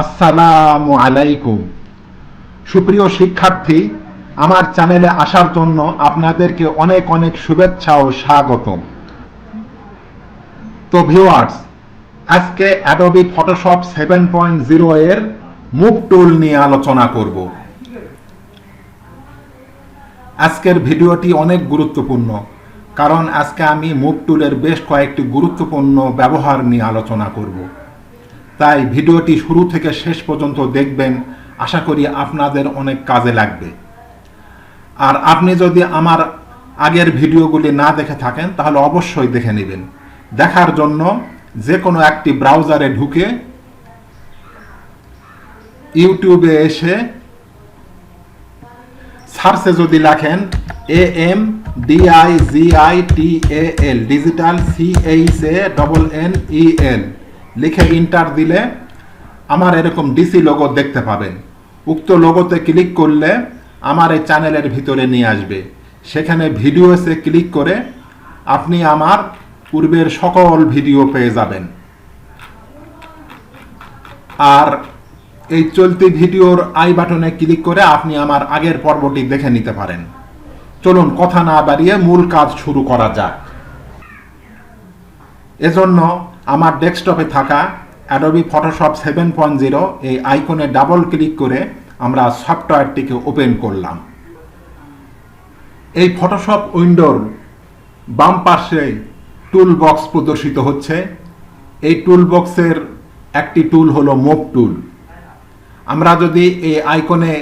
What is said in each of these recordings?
আসসালামু আলাইকুম। সুপ্রিয় শিক্ষার্থী, আমার চ্যানেলে আসার জন্য আপনাদেরকে অনেক অনেক শুভেচ্ছা ও স্বাগতম। তো ভিউয়ার্স আজকে Adobe Photoshop seven point zero এর মুভ টুল নিয়ে আলোচনা করব। আজকের ভিডিওটি অনেক গুরুত্বপূর্ণ, কারণ আজকে আমি মুভ টুলের বেশ কয়েকটি গুরুত্বপূর্ণ ব্যবহার নিয়ে আলোচনা করব। তাই ভিডিওটি শুরু থেকে শেষ পর্যন্ত দেখবেন। আশা করি আপনাদের অনেক কাজে লাগবে। আর আপনি যদি আমার আগের ভিডিওগুলি না দেখে থাকেন, তাহলে অবশ্যই দেখে নেবেন। দেখার জন্য যে কোনো একটি ব্রাউজারে ঢুকে ইউটিউবে এসে সার্চে যদি লেখেন A M D I G I T A L digital C H A double N E L লিখে ইন্টার দিলে আমার এরকম ডিসি লোগো দেখতে পাবেন। উক্ত লোগোতে ক্লিক করলে আমার এই চ্যানেলের ভিতরে নিয়ে আসবে। সেখানে ভিডিওসে ক্লিক করে আপনি আমার পূর্বের সকল ভিডিও পেয়ে যাবেন। আর এই চলতি ভিডিওর আই বাটনে ক্লিক করে আপনি আমার আগের পর্বটি দেখে নিতে পারেন। চলুন কথা না বাড়িয়ে মূল কাজ শুরু করা যাক। এজন্য আমার ডেস্কটপে থাকা Adobe Photoshop seven point zero এই আইকনে ডাবল ক্লিক করে আমরা সফটওয়্যারটিকে ওপেন করলাম। এই ফটোশপ উইন্ডোর বাম পাশে টুল বক্স প্রদর্শিত হচ্ছে। এই টুল বক্সের একটি টুল হলো মুভ টুল আমরা যদি এই আইকনে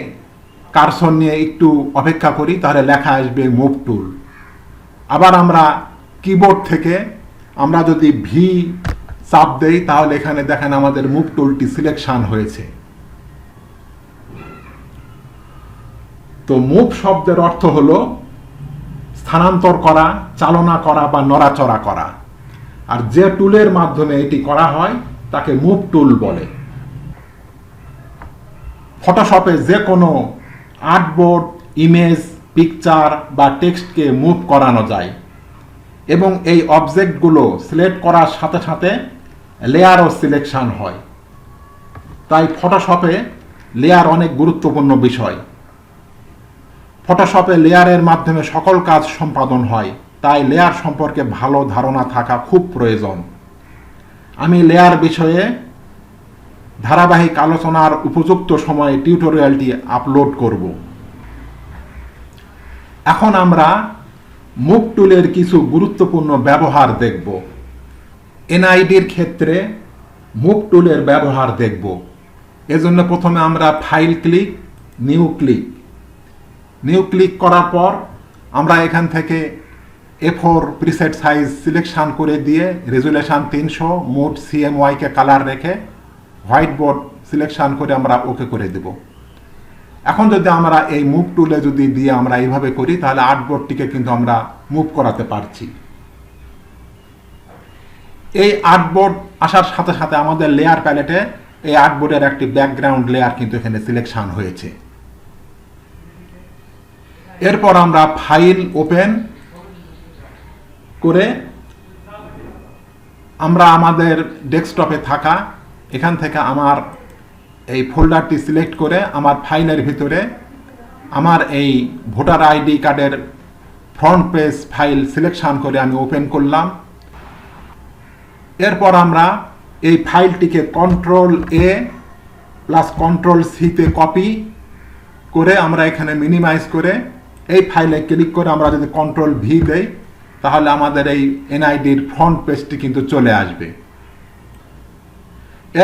কারসন নিয়ে একটু অপেক্ষা করি, তাহলে লেখা আসবে মুভ টুল আবার আমরা কিবোর্ড থেকে আমরা যদি ভি চাপ দেই, তাহলে এখানে দেখেন আমাদের মুভ টুলটি সিলেকশন হয়েছে। তো মুভ শব্দের অর্থ হলো স্থানান্তর করা, চালনা করা বা নড়াচড়া করা। আর যে টুলের মাধ্যমে এটি করা হয়, তাকে মুভ টুল বলে। ফটোশপে যে কোনো আর্টবোর্ড ইমেজ পিকচার বা টেক্সটকে মুভ করানো যায়। এবং এই অবজেক্টগুলো সিলেক্ট করার সাথে সাথে লেয়ারও সিলেকশন হয়। তাই ফটোশপে লেয়ার অনেক গুরুত্বপূর্ণ বিষয়। ফটোশপে লেয়ারের মাধ্যমে সকল কাজ সম্পাদন হয়, তাই লেয়ার সম্পর্কে ভালো ধারণা থাকা খুব প্রয়োজন। আমি লেয়ার বিষয়ে ধারাবাহিক আলোচনার উপযুক্ত সময়ে টিউটোরিয়ালটি আপলোড করব। এখন আমরা মুভ টুলের কিছু গুরুত্বপূর্ণ ব্যবহার দেখব। এনআইডির ক্ষেত্রে মুভ টুলের ব্যবহার দেখব। এজন্য প্রথমে আমরা file click, new click. New click করার পর আমরা এখান থেকে A four preset size selection করে দিয়ে রেজুলেশান তিনশো, মোট সিএমওয়াইকে কালার রেখে হোয়াইট বোর্ড সিলেকশান করে আমরা ওকে করে দেব। এখন যদি আমরা এই মুভ টুলে যদি দিয়ে আমরা এইভাবে করি, তাহলে আর্টবোর্ডটিকে কিন্তু আমরা মুভ করাতে পারছি। এই আর্টবোর্ড আসার সাথে সাথে আমাদের লেয়ার প্যালেটে এই আর্টবোর্ডের একটি ব্যাকগ্রাউন্ড লেয়ার কিন্তু এখানে সিলেকশন হয়েছে। এরপর আমরা ফাইল ওপেন করে আমরা আমাদের ডেস্কটপে থাকা, এখান থেকে আমার এই ফোল্ডারটি সিলেক্ট করে আমার ফাইলের ভিতরে আমার এই ভোটার আইডি কার্ডের ফ্রন্ট পেজ ফাইল সিলেকশন করে আমি ওপেন করলাম। এরপর আমরা এই ফাইলটিকে কন্ট্রোল এ প্লাস কন্ট্রোল সিতে কপি করে আমরা এখানে মিনিমাইজ করে এই ফাইলে ক্লিক করে আমরা যদি কন্ট্রোল ভি দেই, তাহলে আমাদের এই এনআইডির ফ্রন্ট পেজটি কিন্তু চলে আসবে।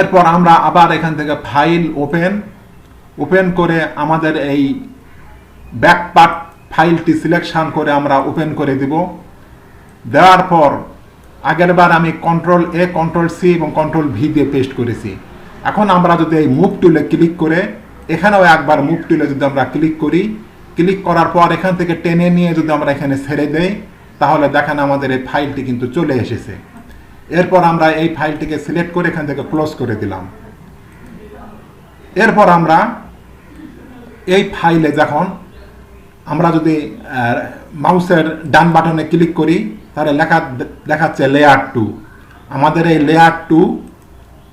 এরপর আমরা আবার এখান থেকে ফাইল ওপেন ওপেন করে আমাদের এই ব্যাক পার্ট ফাইলটি সিলেকশন করে আমরা ওপেন করে দিব। দেওয়ার পর আগের বার আমি কন্ট্রোল এ কন্ট্রোল সি এবং কন্ট্রোল ভি দিয়ে পেস্ট করেছি। এখন আমরা যদি এই মুভ টুলে ক্লিক করে, এখানেও একবার মুভ টুলে যদি আমরা ক্লিক করি ক্লিক করার পর এখান থেকে টেনে নিয়ে যদি আমরা এখানে ছেড়ে দেই, তাহলে দেখেন আমাদের এই ফাইলটি কিন্তু চলে এসেছে। এরপর আমরা এই ফাইলটিকে সিলেক্ট করে এখান থেকে ক্লোজ করে দিলাম। এরপর আমরা এই ফাইলে যখন আমরা যদি মাউসের ডান বাটনে ক্লিক করি, তাহলে লেখা দেখাচ্ছে লেয়ার টু আমাদের এই লেয়ার টু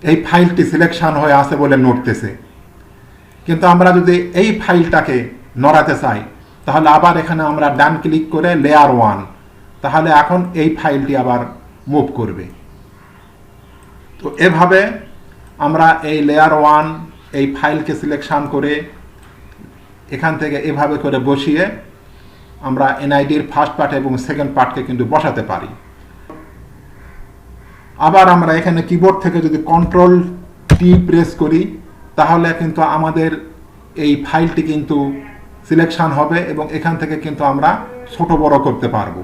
এই ফাইলটি সিলেকশন হয়ে আছে বলে নড়তেছে। কিন্তু আমরা যদি এই ফাইলটাকে নড়াতে চাই, তাহলে আবার এখানে আমরা ডান ক্লিক করে লেয়ার ওয়ান তাহলে এখন এই ফাইলটি আবার মুভ করবে। তো এভাবে আমরা এই লেয়ার ওয়ান এই ফাইলকে সিলেকশান করে এখান থেকে এভাবে করে বসিয়ে আমরা এনআইডির ফার্স্ট পার্ট এবং সেকেন্ড পার্টকে কিন্তু বসাতে পারি। আবার আমরা এখানে কিবোর্ড থেকে যদি কন্ট্রোল টি প্রেস করি, তাহলে কিন্তু আমাদের এই ফাইলটি কিন্তু সিলেকশান হবে এবং এখান থেকে কিন্তু আমরা ছোট বড় করতে পারব।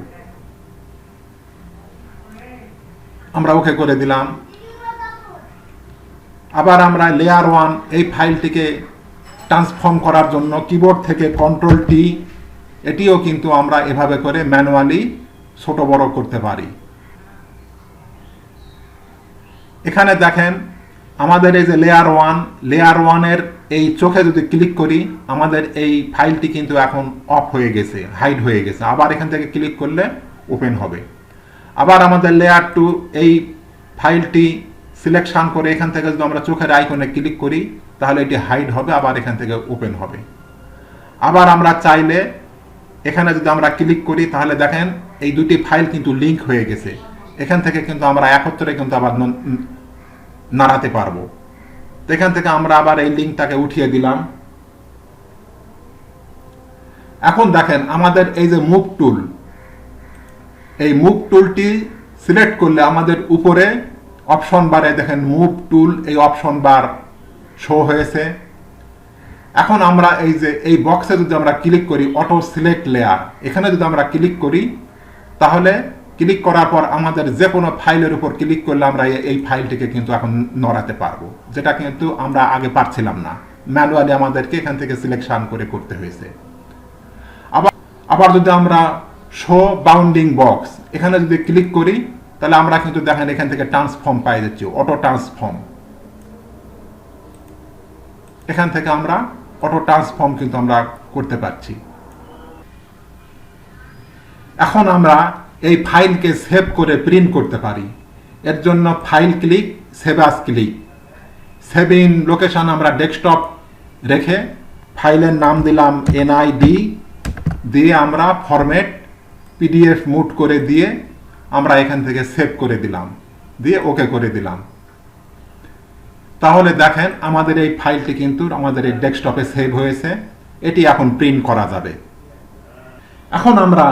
আমরা ওকে করে দিলাম। আবার আমরা লেয়ার ওয়ান এই ফাইলটিকে ট্রান্সফর্ম করার জন্য কিবোর্ড থেকে কন্ট্রোল টি এটিও কিন্তু আমরা এভাবে করে ম্যানুয়ালি ছোট বড় করতে পারি। এখানে দেখেন, আমাদের এই যে লেয়ার ওয়ান লেয়ার ওয়ানের এই চোখে যদি ক্লিক করি, আমাদের এই ফাইলটি কিন্তু এখন অফ হয়ে গেছে হাইড হয়ে গেছে। আবার এখান থেকে ক্লিক করলে ওপেন হবে। আবার আমাদের লেয়ার টু এই ফাইলটি সিলেকশন করে এখান থেকে যদি আমরা চোখের আইকনে ক্লিক করি, তাহলে এটি হাইড হবে, আবার এখান থেকে ওপেন হবে। আবার আমরা চাইলে এখানে যদি আমরা ক্লিক করি, তাহলে দেখেন এই দুটি ফাইল কিন্তু লিংক হয়ে গেছে। এখান থেকে কিন্তু আমরা একত্রে কিন্তু আবার নাড়াতে পারব। তো এখান থেকে আমরা আবার এই লিঙ্কটাকে উঠিয়ে দিলাম। এখন দেখেন আমাদের এই যে মুভ টুল এই মুভ টুলটি সিলেক্ট করলে আমাদের উপরে অপশন বারে দেখেন মুভ টুল, এই অপশন বার শো হয়েছে। এখন আমরা এই যে, এই বক্সে যদি আমরা ক্লিক করি অটো সিলেক্ট লেয়ার এখানে যদি আমরা ক্লিক করি, তাহলে ক্লিক করার পর আমাদের যে কোনো ফাইলের উপর ক্লিক করলে আমরা এই ফাইলটিকে কিন্তু এখন নড়াতে পারব। যেটা কিন্তু আমরা আগে পারছিলাম না। ম্যানুয়ালি আমাদেরকে এখান থেকে সিলেকশন করে করতে হয়েছে। আবার আবার যদি আমরা শো বাউন্ডিং বক্স এখানে যদি ক্লিক করি তাহলে আমরা কিন্তু দেখেন এখান থেকে ট্রান্সফর্ম পাই যাচ্ছি অটো ট্রান্সফর্ম এখান থেকে আমরা অটো ট্রান্সফর্ম কিন্তু আমরা করতে পারছি। এখন আমরা এই ফাইলকে সেভ করে প্রিন্ট করতে পারি। এর জন্য file click save as click save in location আমরা ডেস্কটপ রেখে ফাইলের নাম দিলাম এনআইডি দিয়ে আমরা ফরম্যাট পিডিএফ মুট করে দিয়ে আমরা এখান থেকে সেভ করে দিলাম, দিয়ে ওকে করে দিলাম। তাহলে দেখেন আমাদের এই ফাইলটি কিন্তু আমাদের এই ডেস্কটপে সেভ হয়েছে, এটি এখন প্রিন্ট করা যাবে। এখন আমরা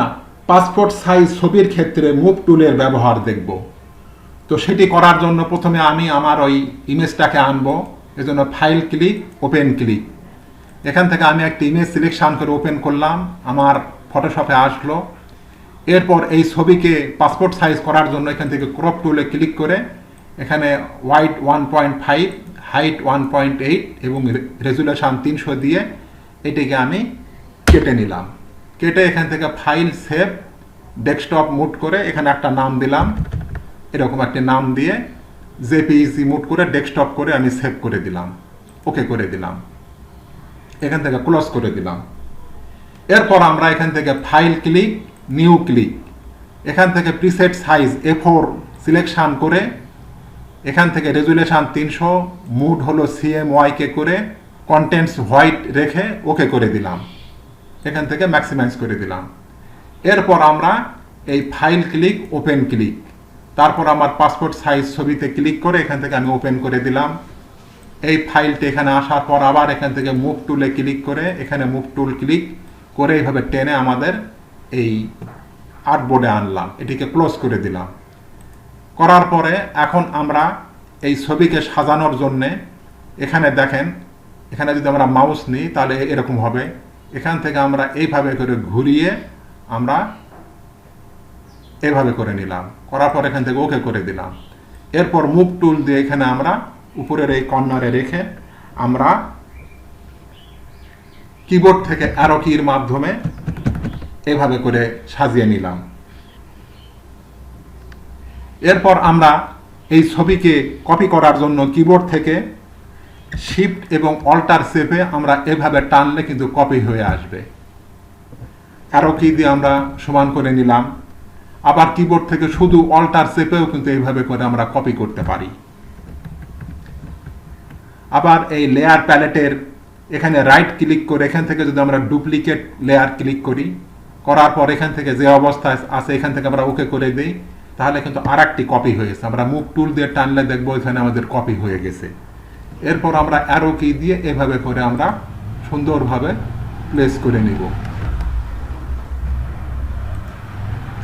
পাসপোর্ট সাইজ ছবির ক্ষেত্রে মুভ টুলের ব্যবহার দেখব। তো সেটি করার জন্য প্রথমে আমি আমার ওই ইমেজটাকে আনব, এজন্য ফাইল ক্লিক ওপেন ক্লিক এখান থেকে আমি একটি ইমেজ সিলেকশন করে ওপেন করলাম, আমার ফটোশপে আসলো। এরপর এই ছবিকে পাসপোর্ট সাইজ করার জন্য এখান থেকে ক্রপ টুলে ক্লিক করে এখানে wide one point five height one point eight এবং রেজুলেশন তিনশো দিয়ে এটিকে আমি কেটে নিলাম। কেটে এখান থেকে ফাইল সেভ ডেস্কটপ মুট করে এখানে একটা নাম দিলাম। এরকম একটি নাম দিয়ে জেপিইসি মুট করে ডেস্কটপ করে আমি সেভ করে দিলাম। ওকে করে দিলাম। এখান থেকে ক্লোজ করে দিলাম। এরপর আমরা এখান থেকে ফাইল ক্লিক নিউ ক্লিক এখান থেকে preset size A four selection করে, এখান থেকে রেজুলেশান তিনশো, মুড হলো সিএম ওয়াইকে করে কন্টেন্টস হোয়াইট রেখে ওকে করে দিলাম। এখান থেকে ম্যাক্সিমাইজ করে দিলাম। এরপর আমরা এই ফাইল ক্লিক ওপেন ক্লিক তারপর আমার পাসপোর্ট সাইজ ছবিতে ক্লিক করে এখান থেকে আমি ওপেন করে দিলাম। এই ফাইলটি এখানে আসার পর আবার এখান থেকে মুভ টুলে ক্লিক করে, এখানে মুভ টুল ক্লিক করে এইভাবে টেনে আমাদের এই আর্টবোর্ডে আনলাম, এটিকে ক্লোজ করে দিলাম। করার পরে এখন আমরা এই ছবিকে সাজানোর জন্যে এখানে দেখেন, এখানে যদি আমরা মাউস নিই, তাহলে এরকম হবে। এখান থেকে আমরা এইভাবে করে ঘুরিয়ে আমরা এভাবে করে নিলাম। করার পর এখান থেকে ওকে করে দিলাম। এরপর মুভ টুল দিয়ে এখানে আমরা উপরের এই কর্নারে রেখে আমরা কিবোর্ড থেকে অ্যারো কির মাধ্যমে এভাবে করে সাজিয়ে নিলাম। এরপর আমরা এই ছবিকে কপি করার জন্য কিবোর্ড থেকে শিফট এবং অল্টার সেপে আমরা এভাবে টানলে কিন্তু কপি হয়ে আসবে। অ্যারো কি দিয়ে আমরা সমান করে নিলাম। আবার কিবোর্ড থেকে শুধু অল্টার সেপেও কিন্তু এইভাবে করে আমরা কপি করতে পারি। আবার এই লেয়ার প্যালেটের এখানে রাইট ক্লিক করে এখান থেকে যদি আমরা ডুপ্লিকেট লেয়ার ক্লিক করি করার পর এখান থেকে যে অবস্থায় আছে, এখান থেকে আমরা ওকে করে দিই, তাহলে কিন্তু আর একটি কপি হয়েছে আমরা মুভ টুল দিয়ে টানলে দেখব এখানে আমাদের কপি হয়ে গেছে। এরপর আমরা অ্যারো কি দিয়ে এভাবে করে আমরা সুন্দরভাবে প্লেস করে নিব।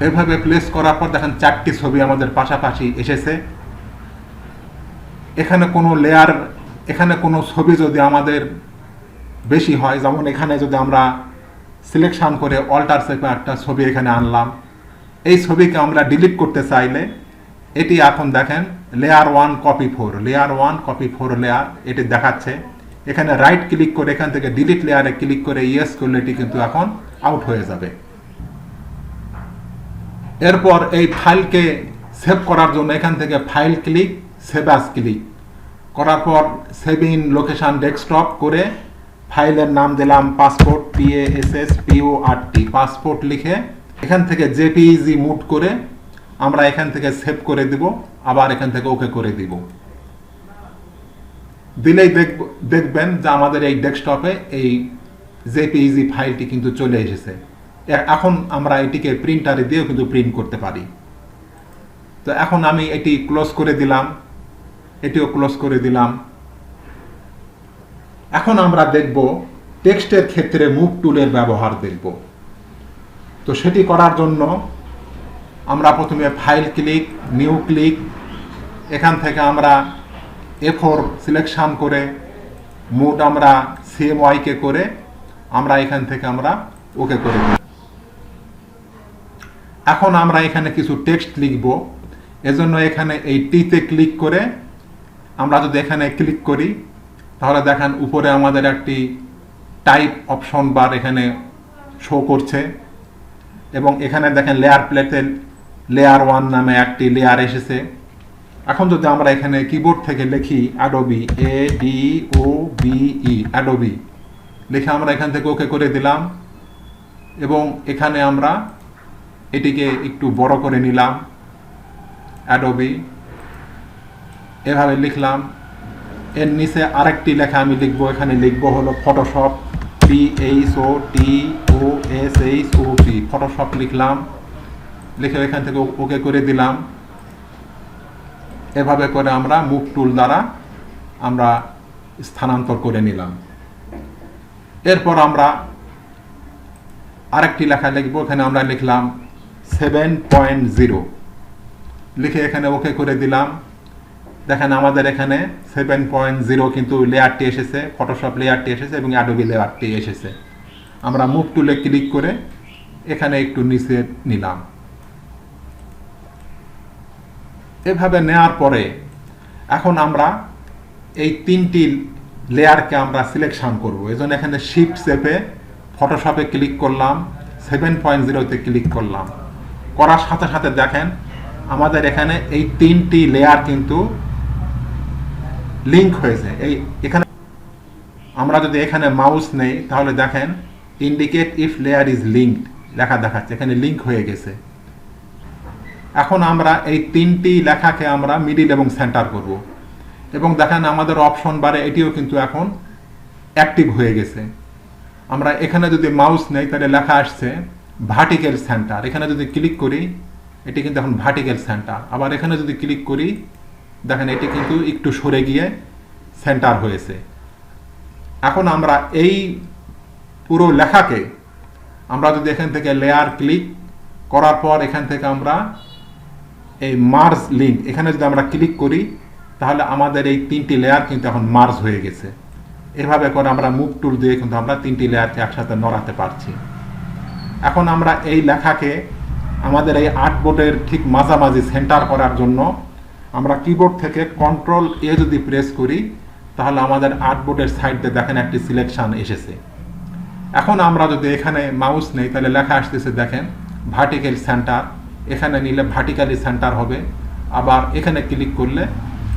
এভাবে প্লেস করার পর দেখেন চারটি ছবি আমাদের পাশাপাশি এসেছে। এখানে কোনো লেয়ার এখানে কোনো ছবি যদি আমাদের বেশি হয়, যেমন এখানে যদি আমরা সিলেকশন করে অল্টার সেপে একটা ছবি এখানে আনলাম। এই ছবিকে আমরা ডিলিট করতে চাইলে এটি এখন দেখেন layer one copy four layer one copy four layer এটি দেখাচ্ছে। এখানে রাইট ক্লিক করে এখান থেকে ডিলিট লেয়ারে ক্লিক করে ইয়েস করলে এটি কিন্তু এখন আউট হয়ে যাবে। এরপর এই ফাইলকে সেভ করার জন্য এখান থেকে ফাইল ক্লিক সেভ ক্লিক করার পর সেভ ইন লোকেশন ডেস্কটপ করে ফাইলের নাম দিলাম, পাসপোর্ট পিএএসএস পিও আর টি পাসপোর্ট লিখে এখান থেকে জেপিইজি মুভ করে আমরা এখান থেকে সেভ করে দিব, আবার এখান থেকে ওকে করে দিব। দিলেই দেখব, দেখবেন যে আমাদের এই ডেস্কটপে এই জেপিইজি ফাইলটি কিন্তু চলে এসেছে। এখন আমরা এটিকে প্রিন্টারে দিয়েও কিন্তু প্রিন্ট করতে পারি। তো এখন আমি এটি ক্লোজ করে দিলাম, এটিও ক্লোজ করে দিলাম। এখন আমরা দেখব টেক্সটের ক্ষেত্রে মুভ টুলের ব্যবহার দেখব। তো সেটি করার জন্য আমরা প্রথমে ফাইল ক্লিক, নিউ ক্লিক, এখান থেকে আমরা এ ফোর সিলেকশন করে মুড আমরা সিএমওয়াইকে করে, আমরা এখান থেকে আমরা ওকে করে এখন আমরা এখানে কিছু টেক্সট লিখব। এজন্য এখানে এই টিতে ক্লিক করে আমরা যদি এখানে ক্লিক করি তাহলে দেখেন উপরে আমাদের একটি টাইপ অপশন বার এখানে শো করছে। এবং এখানে দেখেন লেয়ার প্লেটে লেয়ার ওয়ান নামে একটি লেয়ার এসেছে। এখন যদি আমরা এখানে কিবোর্ড থেকে লিখি Adobe A D O B E Adobe লিখে আমরা এখান থেকে ওকে করে দিলাম। এবং এখানে আমরা এটিকে একটু বড় করে নিলাম। অ্যাডোবি এভাবে লিখলাম। এর নিচে আরেকটি লেখা আমি লিখব, এখানে লিখব হলো Photoshop P H O T O S H O P Photoshop লিখলাম, লিখে এখান থেকে ওকে করে দিলাম। এভাবে করে আমরা মুভ টুল দ্বারা আমরা স্থানান্তর করে নিলাম। এরপর আমরা আরেকটি লেখা লিখব, এখানে আমরা লিখলাম সেভেন পয়েন্ট জিরো লিখে এখানে ওকে করে দিলাম। দেখেন আমাদের এখানে সেভেন পয়েন্ট জিরো কিন্তু লেয়ারটি এসেছে ফটোশপ লেয়ারটি এসেছে এবং অ্যাডোবি লেয়ারটি এসেছে। আমরা মুভ টুলে ক্লিক করে এখানে একটু নিচে নিলাম। এভাবে নেওয়ার পরে এখন আমরা এই তিনটি লেয়ারকে আমরা সিলেকশন করব। এই জন্য এখানে শিফট চেপে ফটোশপে ক্লিক করলাম সেভেন পয়েন্ট জিরোতে ক্লিক করলাম। করার সাথে সাথে দেখেন, আমাদের এখানে এই তিনটি লেয়ার কিন্তু লিংক হয়েছে এই এখানে আমরা যদি এখানে মাউস নেই, তাহলে দেখেন indicate if layer is linked লেখা দেখাচ্ছে। এখানে লিংক হয়ে গেছে। এখন আমরা এই তিনটি লেখাকে আমরা মিডিল এবং সেন্টার করব। এবং দেখেন, আমাদের অপশন বারে এটিও কিন্তু এখন অ্যাক্টিভ হয়ে গেছে। আমরা এখানে যদি মাউস নেই, তাহলে লেখা আসছে ভার্টিক্যাল সেন্টার এখানে যদি ক্লিক করি, এটি কিন্তু এখন ভার্টিক্যাল সেন্টার আবার এখানে যদি ক্লিক করি দেখেন, এটি কিন্তু একটু সরে গিয়ে সেন্টার হয়েছে। এখন আমরা এই পুরো লেখাকে আমরা যদি এখান থেকে লেয়ার ক্লিক করার পর এখান থেকে আমরা এই মার্জ লিঙ্ক এখানে যদি আমরা ক্লিক করি, তাহলে আমাদের এই তিনটি লেয়ার কিন্তু এখন মার্জ হয়ে গেছে। এভাবে করে আমরা মুভ টুল দিয়ে কিন্তু আমরা তিনটি লেয়ারকে একসাথে নড়াতে পারছি। এখন আমরা এই লেখাকে আমাদের এই আর্টবোর্ডের ঠিক মাঝামাঝি সেন্টার করার জন্য আমরা কিবোর্ড থেকে কন্ট্রোল এ যদি প্রেস করি, তাহলে আমাদের আর্টবোর্ডের সাইডে দেখেন একটি সিলেকশন এসেছে। এখন আমরা যদি এখানে মাউস নেই, তাহলে লেখা আসতেছে দেখেন ভার্টিক্যাল সেন্টার এখানে নিলে ভার্টিক্যালি সেন্টার হবে, আবার এখানে ক্লিক করলে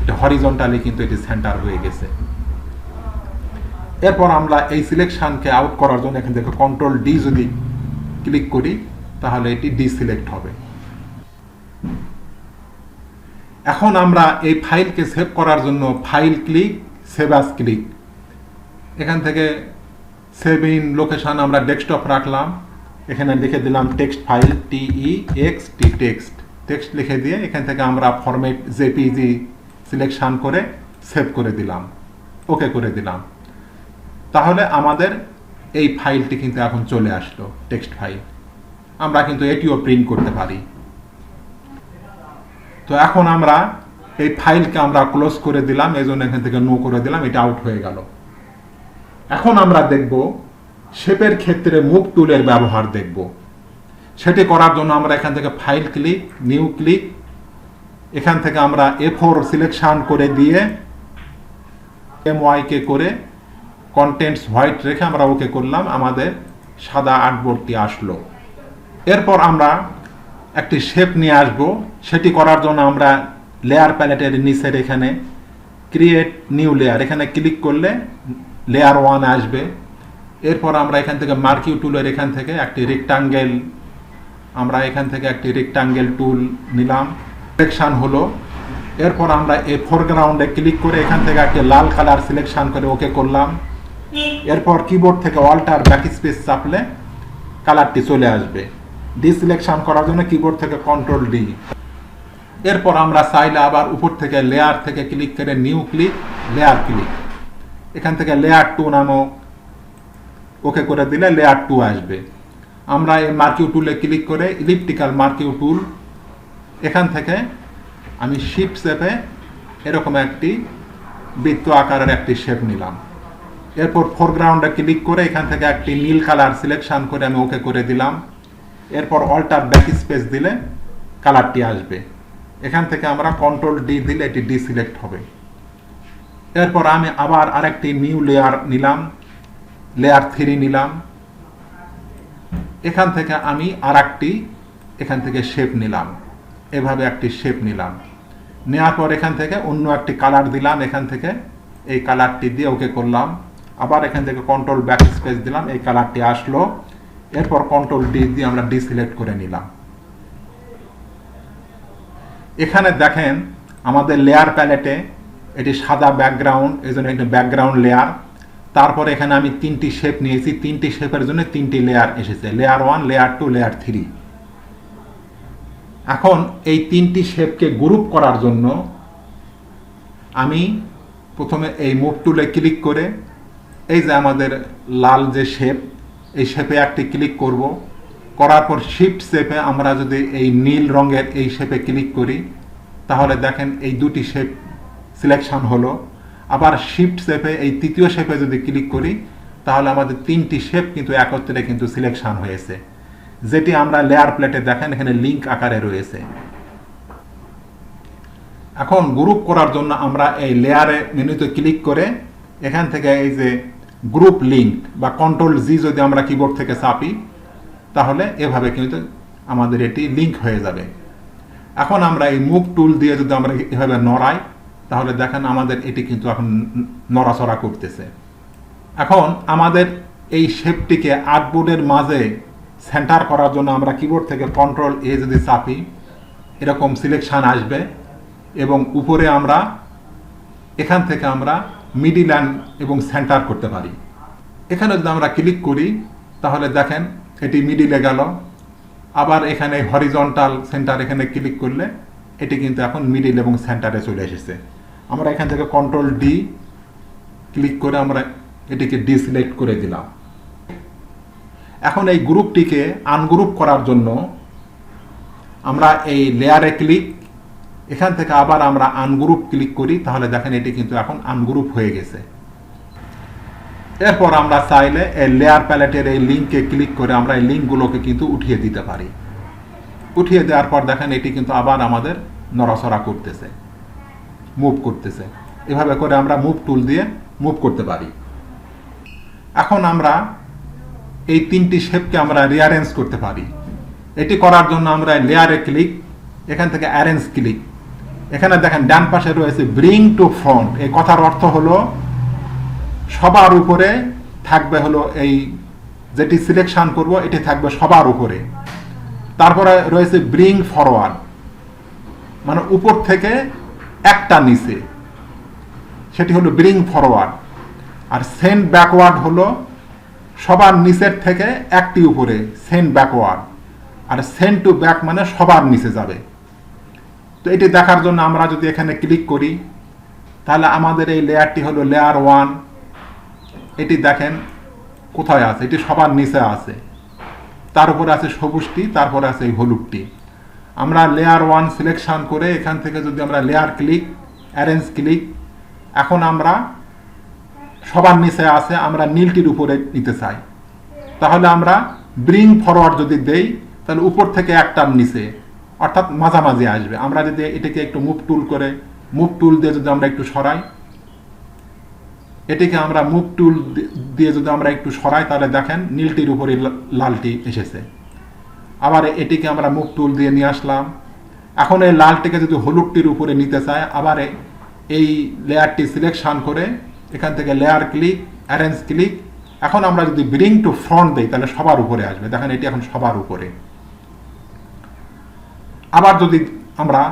এটা হরিজন্টালি কিন্তু এটি সেন্টার হয়ে গেছে। এরপর আমরা এই সিলেকশনকে আউট করার জন্য এখান থেকে কন্ট্রোল ডি যদি ক্লিক করি, তাহলে এটি ডিসিলেক্ট হবে। এখন আমরা এই ফাইলকে সেভ করার জন্য file click, save as click. এখান থেকে সেভ ইন লোকেশন আমরা ডেস্কটপ রাখলাম। এখানে লিখে দিলাম text file T X T text. Text লিখে দিয়ে এখান থেকে আমরা ফরম্যাট জেপিজি সিলেকশন করে সেভ করে দিলাম। ওকে করে দিলাম। তাহলে আমাদের এই ফাইলটি কিন্তু এখন চলে আসলো, টেক্সট ফাইল। আমরা কিন্তু এটিও প্রিন্ট করতে পারি। তো এখন আমরা এই ফাইলকে আমরা ক্লোজ করে দিলাম, এই জন্য এখান থেকে নো করে দিলাম, এটা আউট হয়ে গেল। এখন আমরা দেখব শেপের ক্ষেত্রে মুভ টুলের ব্যবহার দেখব। সেটি করার জন্য আমরা এখান থেকে ফাইল ক্লিক নিউ ক্লিক এখান থেকে আমরা এ ফোর সিলেকশন করে দিয়ে এম ওয়াইকে করে কন্টেন্টস হোয়াইট রেখে আমরা ওকে করলাম, আমাদের সাদা আর্টবোর্ডটি আসলো। এরপর আমরা একটি শেপ নিয়ে আসব। সেটি করার জন্য আমরা লেয়ার প্যালেটের নিচের এখানে ক্রিয়েট নিউ লেয়ার এখানে ক্লিক করলে লেয়ার ওয়ান আসবে। এরপর আমরা এখান থেকে মার্কিউ টুলের এখান থেকে একটি রেক্টাঙ্গেল আমরা এখান থেকে একটি রেক্টাঙ্গেল টুল নিলাম। সিলেকশন হলো। এরপর আমরা এই ফোরগ্রাউন্ডে ক্লিক করে এখান থেকে একটি লাল কালার সিলেকশন করে ওকে করলাম। এরপর কিবোর্ড থেকে অল্টার ব্যাক স্পেস চাপলে কালারটি চলে আসবে। ডিসিলেকশন করার জন্য কিবোর্ড থেকে কন্ট্রোল ডি এরপর আমরা চাইলে আবার উপর থেকে লেয়ার থেকে ক্লিক করে নিউ ক্লিক লেয়ার ক্লিক এখান থেকে লেয়ার টু নামক ওকে করে দিলে লেয়ার টু আসবে। আমরা এই মার্কিউ টুলে ক্লিক করে ইলিপটিক্যাল মার্কিউ টুল এখান থেকে আমি শিপ শেপে এরকম একটি বৃত্ত আকারের একটি শেপ নিলাম। এরপর ফোরগ্রাউন্ডে ক্লিক করে এখান থেকে একটি নীল কালার সিলেকশন করে আমি ওকে করে দিলাম। এরপর অল্টার ব্যাক স্পেস দিলে কালারটি আসবে। এখান থেকে আমরা কন্ট্রোল ডি দিলে এটি ডিসিলেক্ট হবে। এরপর আমি আবার আরেকটি নিউ লেয়ার নিলাম লেয়ার থ্রি নিলাম। এখান থেকে আমি আর এখান থেকে শেপ নিলাম। এভাবে একটি শেপ নিলাম। নেওয়ার পর এখান থেকে অন্য একটি কালার দিলাম। এখান থেকে এই কালারটি দিয়ে ওকে করলাম। আবার এখান থেকে কন্ট্রোল ব্যাক স্পেস দিলাম। এই কালারটি আসলো। এরপর কন্ট্রোল ডি দিয়ে আমরা ডিসিলেক্ট করে নিলাম। এখানে দেখেন আমাদের লেয়ার প্যালেটে এটি সাদা ব্যাকগ্রাউন্ড এই জন্য একটি ব্যাকগ্রাউন্ড লেয়ার তারপরে এখানে আমি তিনটি শেপ নিয়েছি, তিনটি শেপের জন্য তিনটি লেয়ার এসেছে layer one layer two layer three এখন এই তিনটি শেপকে গ্রুপ করার জন্য আমি প্রথমে এই মুভ টুলে ক্লিক করে, এই যে আমাদের লাল যে শেপ এই শেপে একটি ক্লিক করব। করার পর শিফট শেপে আমরা যদি এই নীল রঙের এই শেপে ক্লিক করি, তাহলে দেখেন এই দুটি শেপ সিলেকশন হলো। আবার শিফট শেপে এই তৃতীয় শেপে যদি ক্লিক করি, তাহলে আমাদের তিনটি শেপ কিন্তু একত্রে কিন্তু সিলেকশন হয়েছে। যেটি আমরা লেয়ার প্লেটে দেখেন, এখানে লিঙ্ক আকারে রয়েছে। এখন গ্রুপ করার জন্য আমরা এই লেয়ারে মেনুতে ক্লিক করে, এখান থেকে এই যে গ্রুপ লিঙ্ক বা কন্ট্রোল জি যদি আমরা কিবোর্ড থেকে চাপি, তাহলে এভাবে কিন্তু আমাদের এটি লিঙ্ক হয়ে যাবে। এখন আমরা এই মুভ টুল দিয়ে যদি আমরা এভাবে নড়াই, তাহলে দেখেন আমাদের এটি কিন্তু এখন নড়াচড়া করতেছে। এখন আমাদের এই শেপটিকে আর্টবোর্ডের মাঝে সেন্টার করার জন্য আমরা কিবোর্ড থেকে কন্ট্রোল এ যদি চাপি, এরকম সিলেকশন আসবে এবং উপরে আমরা, এখান থেকে আমরা মিডিল এবং সেন্টার করতে পারি। এখানে যদি আমরা ক্লিক করি, তাহলে দেখেন এটি মিডিলে গেল। আবার এখানে হরিজন্টাল সেন্টার এখানে ক্লিক করলে এটি কিন্তু এখন মিডিল এবং সেন্টারে চলে এসেছে। আমরা এখান থেকে কন্ট্রোল ডি ক্লিক করে আমরা এটিকে ডিসিলেক্ট করে দিলাম। এখন এই গ্রুপটিকে আনগ্রুপ করার জন্য আমরা এই লেয়ারে ক্লিক এখান থেকে আবার আমরা আনগ্রুপ ক্লিক করি, তাহলে দেখেন এটি কিন্তু এখন আনগ্রুপ হয়ে গেছে। এরপর আমরা চাইলে এই লেয়ার প্যালেটের এই লিঙ্কে ক্লিক করে আমরা এই লিঙ্কগুলোকে কিন্তু উঠিয়ে দিতে পারি। উঠিয়ে দেওয়ার পর দেখেন এটি কিন্তু আবার আমাদের নড়াচড়া করতেছে মুভ করতেছে। এভাবে করে আমরা মুভ টুল দিয়ে মুভ করতে পারি। এখন আমরা এই তিনটি শেপকে আমরা রিয়ারেঞ্জ করতে পারি। এটি করার জন্য আমরা লেয়ারে ক্লিক এখান থেকে অ্যারেঞ্জ ক্লিক এখানে দেখেন, ডান পাশে রয়েছে ব্রিং টু ফ্রন্ট এই কথার অর্থ হলো, সবার উপরে থাকবে হলো এই যেটি সিলেকশন করব, এটি থাকবে সবার উপরে। তারপরে রয়েছে ব্রিং ফরওয়ার্ড মানে উপর থেকে একটা নিচে। সেটি হলো ব্রিং ফরওয়ার্ড আর সেন্ড ব্যাকওয়ার্ড হলো, সবার নিচের থেকে একটি উপরে সেন্ড ব্যাকওয়ার্ড আর সেন্ড টু ব্যাক মানে সবার নিচে যাবে। তো এটি দেখার জন্য আমরা যদি এখানে ক্লিক করি, তাহলে আমাদের এই লেয়ারটি হলো লেয়ার ওয়ান। এটি দেখেন কোথায় আছে, এটি সবার নিচে আছে। তার উপরে আছে সবুজটি, তারপরে আছে এই হলুদটি। আমরা লেয়ার ওয়ান সিলেকশন করে এখান থেকে যদি আমরা লেয়ার ক্লিক, অ্যারেঞ্জ ক্লিক, এখন আমরা সবার নিচে আছে, আমরা নীলটির উপরে নিতে চাই। তাহলে আমরা ব্রিং ফরওয়ার্ড যদি দেই, তাহলে উপর থেকে একটার নিচে। অর্থাৎ মাঝামাঝি আসবে। আমরা যদি এটাকে একটু মুভ টুল করে, মুভ টুল দিয়ে যদি আমরা একটু সরাই, এটিকে আমরা মুভ টুল দিয়ে যদি আমরা একটু সরাই, তাহলে দেখেন নীলটির উপরে লালটি এসেছে। আবার এটিকে আমরা মুভ টুল দিয়ে নিয়ে আসলাম। এখন এই লালটিকে যদি হলুদটির উপরে নিতে চাই আবার এই লেয়ারটি সিলেকশন করে এখান থেকে লেয়ার ক্লিক অ্যারেঞ্জ ক্লিক এখন আমরা যদি ব্রিং টু ফ্রন্ট দিই, তাহলে সবার উপরে আসবে। দেখেন এটি এখন সবার উপরে। আবার যদি আমরা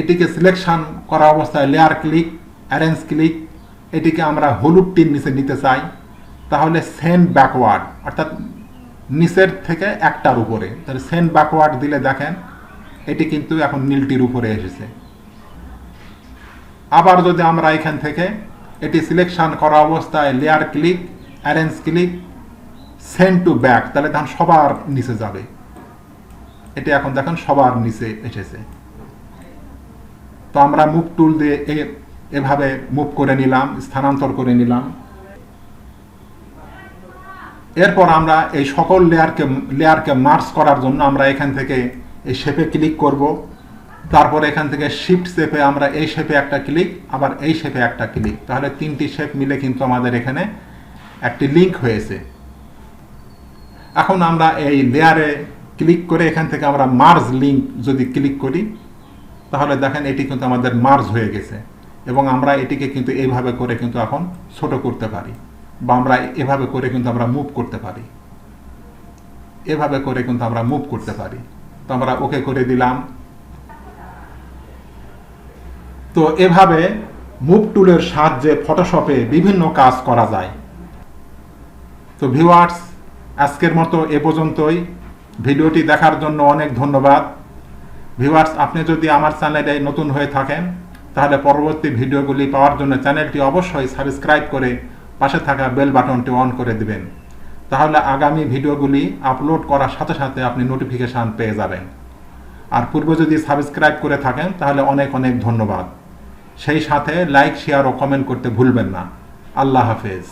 এটিকে সিলেকশন করা অবস্থায় লেয়ার ক্লিক অ্যারেঞ্জ ক্লিক এটিকে আমরা হলুদটির নিচে নিতে চাই, তাহলে সেন্ড ব্যাকওয়ার্ড অর্থাৎ নিচের থেকে একটার উপরে। তাহলে সেন্ড ব্যাকওয়ার্ড দিলে দেখেন, এটি কিন্তু এখন নীলটির উপরে এসেছে। আবার যদি আমরা এখান থেকে এটি সিলেকশন করা অবস্থায় layer click arrange click send to back তাহলে তখন সবার নিচে যাবে। এটি এখন দেখেন সবার নিচে এসেছে। তো আমরা মুভ টুল দিয়ে এভাবে মুভ করে নিলাম, স্থানান্তর করে নিলাম। এরপর আমরা এই সকল লেয়ারকে লেয়ারকে মার্চ করার জন্য আমরা এখান থেকে এই শেপে ক্লিক করব। তারপর এখান থেকে শিফট শেপে আমরা এই শেপে একটা ক্লিক আবার এই শেপে একটা ক্লিক তাহলে তিনটি শেপ মিলে কিন্তু আমাদের এখানে একটি লিংক হয়েছে। এখন আমরা এই লেয়ারে ক্লিক করে এখান থেকে আমরা মার্জ লিঙ্ক যদি ক্লিক করি, তাহলে দেখেন এটি কিন্তু আমাদের মার্জ হয়ে গেছে। এবং আমরা এটিকে কিন্তু এইভাবে করে কিন্তু এখন ছোট করতে পারি বা আমরা এভাবে করে কিন্তু আমরা মুভ করতে পারি। এভাবে করে কিন্তু আমরা মুভ করতে পারি। তো আমরা ওকে করে দিলাম। তো এভাবে মুভ টুলের সাহায্যে ফটোশপে বিভিন্ন কাজ করা যায়। তো ভিউয়ার্স আজকের মতো এ পর্যন্তই। ভিডিওটি দেখার জন্য অনেক ধন্যবাদ। ভিউয়ার্স আপনি যদি আমার চ্যানেলে নতুন হয়ে থাকেন, তাহলে পরবর্তী ভিডিওগুলি পাওয়ার জন্য চ্যানেলটি অবশ্যই সাবস্ক্রাইব করে পাশে থাকা বেল বাটনটি অন করে দিবেন। তাহলে আগামী ভিডিওগুলি আপলোড করার সাথে সাথে আপনি নোটিফিকেশান পেয়ে যাবেন। আর পূর্বে যদি সাবস্ক্রাইব করে থাকেন, তাহলে অনেক অনেক ধন্যবাদ। সেই সাথে লাইক, শেয়ার ও কমেন্ট করতে ভুলবেন না। আল্লাহ হাফেজ।